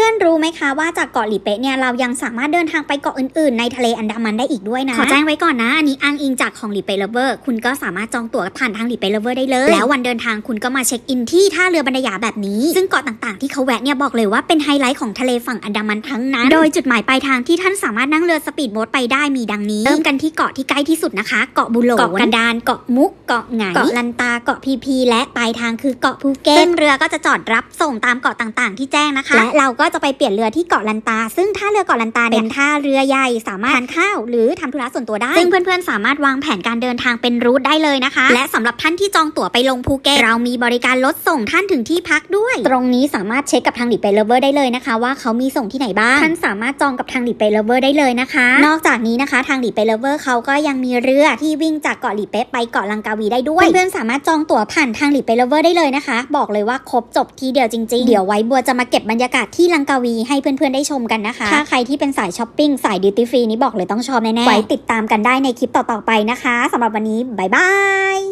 พื่อนๆรู้ไหมคะว่าจากเกาะหลีเป๊ะเนี่ยเรายังสามารถเดินทางไปเกาะอื่นๆ ในทะเลอันดามันได้อีกด้วยนะ ขอแจ้งไว้ก่อนนะอันนี้อ้างอิงจากของหลีเป๊ะเลเวอร์คุณก็สามารถจองตั๋วผ่านทางหลีเป๊ะเลเวอร์ได้เลย แล้ววันเดินทางคุณก็มาเช็คอินที่ท่าเรือบันดายาแบบนี้ ซึ่งเกาะต่างๆที่เขาแวะเนี่ยบอกเลยว่าเป็นไฮไลท์ของทะเลฝั่งอันดามันทั้งนั้น โดยจุดหมายปลายทางที่ท่านสามารถนั่งเรือสปีดโบ๊ทไปได้มีดังนี้ เริ่มกันที่เกาะที่ใกล้ที่สุดนะคะ เกาะบุโหลเกาะกระดานเกาะมุกเกาะไหงเกาะลันตาเกาะพีพีและปลายทางคือเกาะภูเก็ตซึ่งเรือก็จะจอดรับส่งตามเกาะต่างๆ ที่แจ้งนะคะ และเราก็จะไปเปลี่ยนเรือที่เกาะลันตา ซึ่งท่าเรือเกาะลันตาเนี่ยเป็นท่าเรือใหญ่สามารถทานข้าว หรือทำธุระส่วนตัวได้ ซึ่งเพื่อนๆสามารถวางแผนการเดินทางเป็นรูทได้เลยนะคะ และสำหรับท่านที่จองตั๋วไปลงภูเก็ตเรามีบริการรถส่งท่านถึงที่พักด้วย ตรงนี้สามารถเช็คกับทางหลีเปเลเวอร์ได้เลยนะคะ ว่าเขามีส่งที่ไหนบ้างท่านสามารถจองกับทางหลีเปเลเวอร์ได้เลยนะคะ นอกจากนี้นะคะทางหลีเปเลเวอร์เขาก็ยังมีเรือที่วิ่งจากเกาะหลีเป๊ะไปเกาะลังกาวีได้ด้วยเพื่อนๆสามารถจองตั๋วผ่านทางหลีเปเลเวอร์ได้เลยนะคะ บอกเลยว่าครบจบทีเดียวจริงๆเดี๋ยวไว้บัวจะมาเก็บบรรยากาศที่ลังกาวีให้เพื่อนๆได้ชมกันนะคะ ถ้าใครที่เป็นสายช้อปปิ้งสายดิวตี้ฟรีนี่บอกเลยต้องชอบแน่ๆไว้ติดตามกันได้ในคลิปต่อๆไปนะคะสำหรับวันนี้บ๊ายบาย